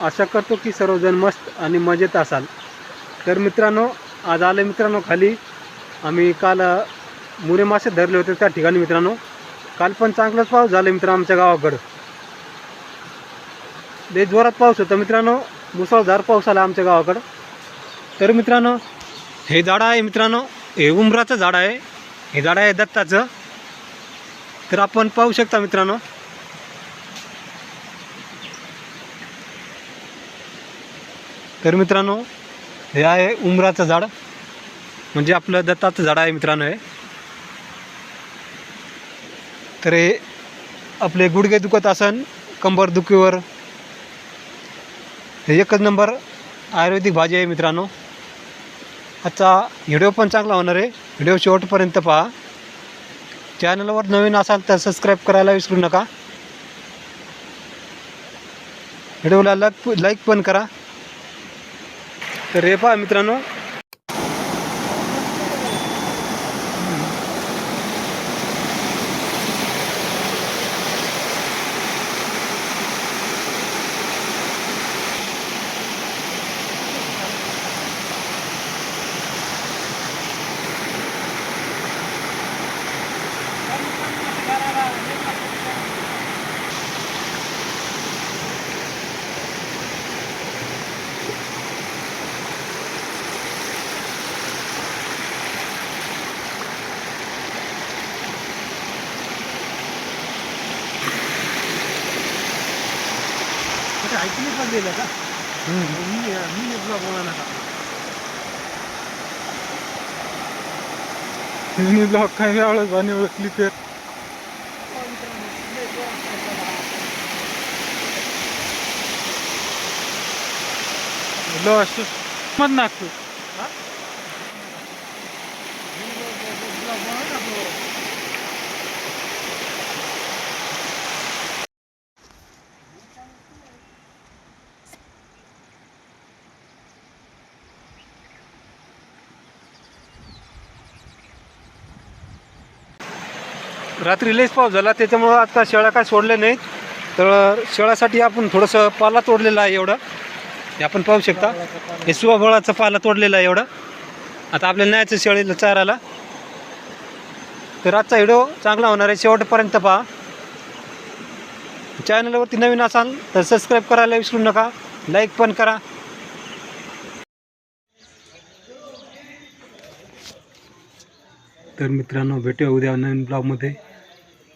आशा करतो की सर्वजण मस्त आणि मजेत असाल. तर मित्रांनो आज आले मित्रांनो खाली. आम्ही काल मुरे मासे धरले होते त्या ठिकाणी मित्रांनो. काल पण चांगलाच पाऊस झाला मित्र आमच्या गावाकडं. लय जोरात पाऊस होता मित्रांनो. मुसळधार पाऊस आला आमच्या गावाकडं. तर मित्रांनो हे झाड आहे मित्रांनो हे उंबराचं झाड आहे. हे झाड आहे दत्ताचं. तर आपण पाहू शकता मित्रांनो तर मित्रांनो हे आहे उंबराचं झाड. म्हणजे आपलं दत्ताचं झाड आहे मित्रांनो हे. तर हे आपले गुडघे दुखत असन कंबर दुखीवर. हे एकच नंबर आयुर्वेदिक भाजी आहे मित्रांनो. आजचा व्हिडिओ पण चांगला होणार आहे. व्हिडिओ शेवटपर्यंत पहा. चॅनलवर नवीन असाल तर सबस्क्राईब करायला विसरू नका. व्हिडिओला लाईक लाईक पण करा. तर हे पहा मित्रांनो ऐकले पण दिलं का? मी मी बोला नका मी ब्लॉग काय वेळेस आणि ओळखली तर लॉस मत नागतो रात्री लईच पाऊस झाला. त्याच्यामुळं आता शेळ्या काय सोडल्या नाहीत. तर शेळ्यासाठी आपण थोडंसं पाला तोडलेला आहे एवढं. हे आपण पाहू शकता. हे सुवाफळाचा पाला तोडलेला आहे एवढं. आता आपल्याला न्यायचं शेळीला चारायला तर आजचा व्हिडिओ चांगला होणार आहे. शेवटपर्यंत पहा. चॅनलवरती नवीन असाल तर सबस्क्राईब करायला विसरू नका. लाईक पण करा. तर मित्रांनो भेटूया उद्या नवीन ब्लॉगमध्ये